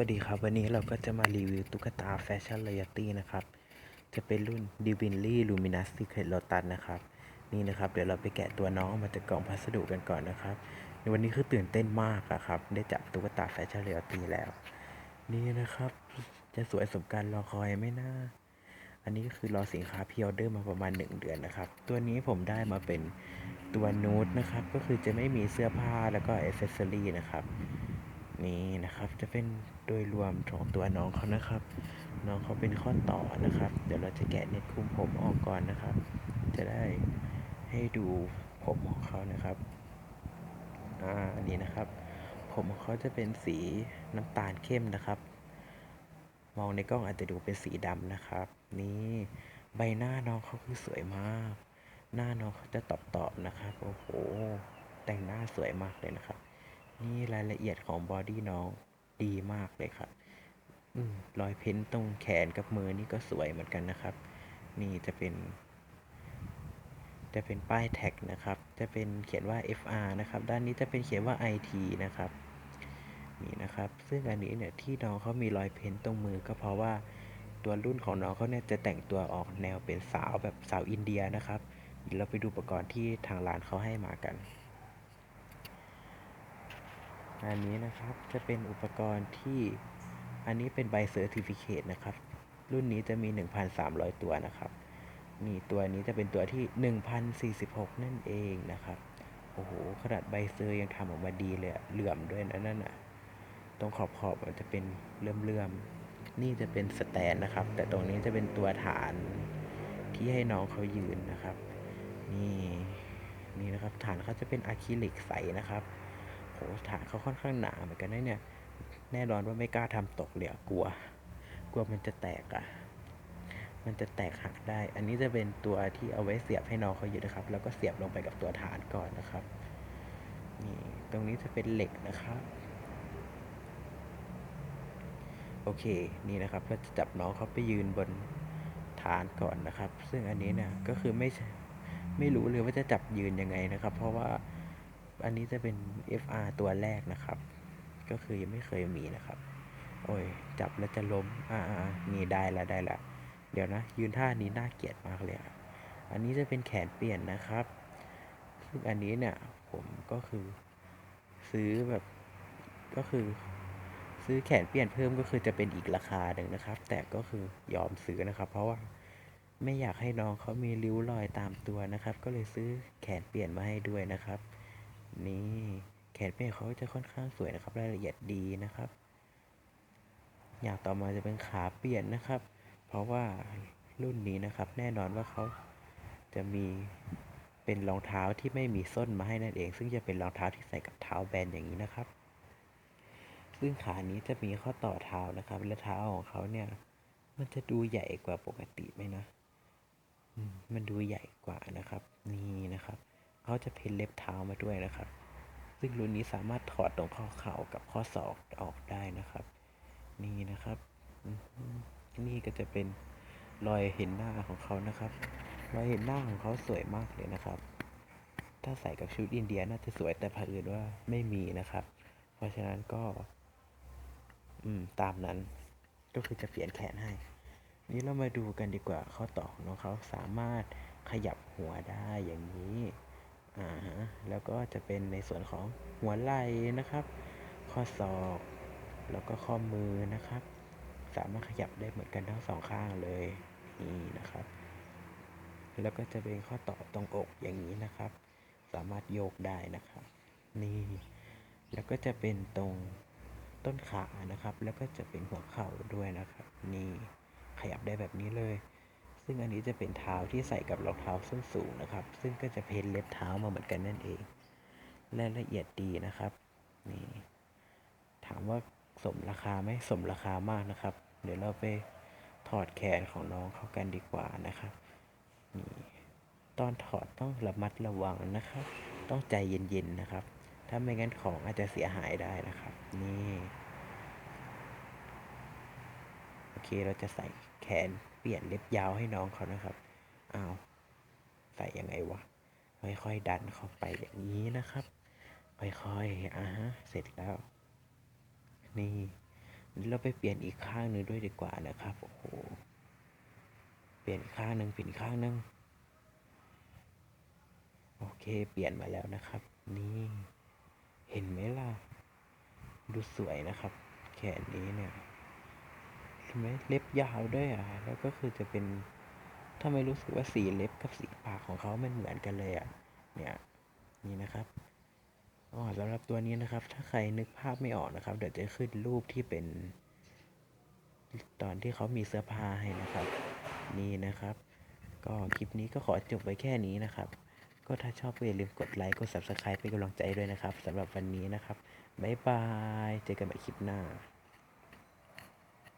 วัสดีครับ วันนี้เราก็จะมารีวิวตุ๊กตาแฟชั่น r อยตี้นะครับ จะเป็นรุ่น Divinely Luminous Secret Lotus นะครับ นี่นะครับ เดี๋ยวเราไปแกะตัวน้องมาจากกล่องพัสดุกันก่อนนะครับ ในวันนี้คือตื่นเต้นมากอะครับ ได้จับตุ๊กตาแฟชั่น r อยตี้แล้ว นี่นะครับ จะสวยสมการรอคอยไม่น่า อันนี้ก็คือรอสินค้าพิออเดอร์มาประมาณ 1 เดือนนะครับ ตัวนี้ผมได้มาเป็นตัวนูดนะครับ ก็คือจะไม่มีเสื้อผ้าแล้วก็อเซสซอรี่นะครับ นี่นะครับ จะเป็นโดยรวมของตัวน้องเขานะครับ น้องเขาเป็นข้อต่อนะครับ เดี๋ยวเราจะแกะเน็ตคุมผมออกก่อนนะครับ จะได้ให้ดูผมของเขานะครับอ่านนี้นะครับ ผมของเขาจะเป็นสีน้ำตาลเข้มนะครับ มองในกล้องอาจจะดูเป็นสีดำนะครับ นี่ใบหน้าน้องเขาคือสวยมาก หน้าน้องเขาจะตอบๆนะครับ โอ้โห แต่งหน้าสวยมากเลยนะครับ นี่รายละเอียดของบอดี้น้องดีมากเลยครับอรอยเพ้นตรงแขนกับมือนี่ก็สวยเหมือนกันนะครับ นี่จะเป็น จะเป็นป้ายแท็กนะครับ จะเป็นเขียนว่า FR นะครับ ด้านนี้จะเป็นเขียนว่า IT นะครับ นี่นะครับ ซึ่งอันนี้เนี่ยที่น้องเขามีรอยเพ้นตรงมือก็เพราะว่าตัวรุ่นของน้องเขาเนี่ยจะแต่งตัวออกแนวเป็นสาวแบบสาวอินเดียนะครับเดี๋ยวเราไปดูอุปกรณ์ที่ทางร้านเขาให้มากัน อันนี้นะครับจะเป็นอุปกรณ์ที่อันนี้เป็นใบเซอร์ติฟิเคตนะครับ รุ่นนี้จะมี 1,300 ตัวนะครับ นี่ตัวนี้จะเป็นตัวที่ 1,046 นั่นเองนะครับ โอ้โหขนาดใบเซอร์ยังทำออกมาดีเลยเหลื่อมด้วยนะนั่นน่ะตรงขอบขอบมันจะเป็นเลื่อมๆนี่จะเป็นสแตนนะครับ แต่ตรงนี้จะเป็นตัวฐานที่ให้น้องเขายืนนะครับ นี่นี่นะครับฐานเขาจะเป็นอะคริลิกใสนะครับ โหฐานเขาค่อนข้างหนาเหมือนกันนะเนี่ย แน่นอนว่าไม่กล้าทำตกเหลยอกลัว กลัวมันจะแตกอะ มันจะแตกหักได้ อันนี้จะเป็นตัวที่เอาไว้เสียบให้น้องเขาอยู่นะครับ แล้วก็เสียบลงไปกับตัวฐานก่อนนะครับ นี่ ตรงนี้จะเป็นเหล็กนะครับโอเค นี่นะครับเราจะจับน้องเขาไปยืนบนฐานก่อนนะครับ ซึ่งอันนี้เนี่ยก็คือไม่ไม่รู้เลยว่าจะจับยืนยังไงนะครับ เพราะว่า อันนี้จะเป็น FR ตัวแรกนะครับ ก็คือยังไม่เคยมีนะครับ โอ้ย จับแล้วจะล้ม อ่านี่ได้ละได้ละ เดี๋ยวนะ ยืนท่านี้น่าเกลียดมากเลยอันนี้จะเป็นแขนเปลี่ยนนะครับ ซึ่งอันนี้เนี่ย ผมก็คือ ซื้อแบบก็คือ ซื้อแขนเปลี่ยนเพิ่มก็คือจะเป็นอีกราคาหนึ่งนะครับ แต่ก็คือยอมซื้อนะครับ เพราะว่าไม่อยากให้น้องเขามีริ้วรอยตามตัวนะครับ ก็เลยซื้อแขนเปลี่ยนมาให้ด้วยนะครับ นี่ แขนเปลี่ยนเขาจะค่อนข้างสวยนะครับ รายละเอียดดีนะครับ อย่างต่อมาจะเป็นขาเปลี่ยนนะครับ เพราะว่ารุ่นนี้นะครับ แน่นอนว่าเขาจะมีเป็นรองเท้าที่ไม่มีส้นมาให้นั่นเอง ซึ่งจะเป็นรองเท้าที่ใส่กับเท้าแบนอย่างนี้นะครับ ซึ่งขานี้จะมีข้อต่อเท้านะครับ และเท้าของเขาเนี่ย มันจะดูใหญ่กว่าปกติไหมนะมันดูใหญ่กว่านะครับ นี่นะครับ เขาจะเพ้นเล็บเท้ามาด้วยนะครับ ซึ่งรุ่นนี้สามารถถอดตรงข้อเข่ากับข้อศอกออกได้นะครับ นี่นะครับ นี่ก็จะเป็นรอยเห็นหน้าของเขานะครับ รอยเห็นหน้าของเขาสวยมากเลยนะครับ ถ้าใส่กับชุดอินเดียน่าจะสวยแต่เผอิญว่าไม่มีนะครับ เพราะฉะนั้นก็ อืม ตามนั้นก็คือจะเปลี่ยนแขนให้ นี้เรามาดูกันดีกว่าข้อต่อของน้องเขาสามารถขยับหัวได้อย่างนี้ อ่าฮะแล้วก็จะเป็นในส่วนของหัวไหล่นะครับ ข้อศอก แล้วก็ข้อมือนะครับ สามารถขยับได้เหมือนกันทั้งสองข้างเลยนี่นะครับ แล้วก็จะเป็นข้อต่อตรงอกอย่างนี้นะครับ สามารถโยกได้นะครับ นี่แล้วก็จะเป็นตรงต้นขานะครับ แล้วก็จะเป็นหัวเข่าด้วยนะครับ นี่ขยับได้แบบนี้เลย ซึ่งอันนี้จะเป็นเท้าที่ใส่กับรองเท้าส้นสูงนะครับ ซึ่งก็จะเพ้นเล็บเท้ามาเหมือนกันนั่นเองรายละเอียดดีนะครับนี่ถามว่าสมราคาไหมสมราคามากนะครับ เดี๋ยวเราไปถอดแขนของน้องเขากันดีกว่านะครับนี่ตอนถอดต้องระมัดระวังนะครับ ต้องใจเย็นๆนะครับ ถ้าไม่งั้นของอาจจะเสียหายได้นะครับ นี่ โอเคเราจะใส่แขน ปลี่ยนเล็บยาวให้น้องเขานะครับอ้าวใส่ยังไงวะ ค่อยๆ ดันเข้าไปอย่างนี้นะครับ ค่อยๆ อ่าฮะ เสร็จแล้ว นี่เราไปเปลี่ยนอีกข้างหนึ่งด้วยดีกว่านะครับ โอ้โห เปลี่ยนอีกข้างหนึ่งเปลี่ยนข้างหนึ่งโอเค เปลี่ยนมาแล้วนะครับ นี่ เห็นไหมล่ะ ดูสวยนะครับ แขนนี้เนี่ย เห็นไหมเล็บยาวด้วยอะ แล้วก็คือจะเป็นทำไมรู้สึกว่าสีเล็บกับสีปากของเขามันเหมือนกันเลยอะ เนี่ย นี่นะครับอ๋อสำหรับตัวนี้นะครับ ถ้าใครนึกภาพไม่ออกนะครับ เดี๋ยวจะขึ้นรูปที่เป็น ตอนที่เขามีเสื้อผ้าให้นะครับ นี่นะครับ ก็คลิปนี้ก็ขอจบไว้แค่นี้นะครับ ก็ถ้าชอบก็อย่าลืมกดไลค์กด subscribe เป็นกำลังใจด้วยนะครับสำหรับวันนี้นะครับบ๊ายบาย เจอกันใหม่คลิปหน้า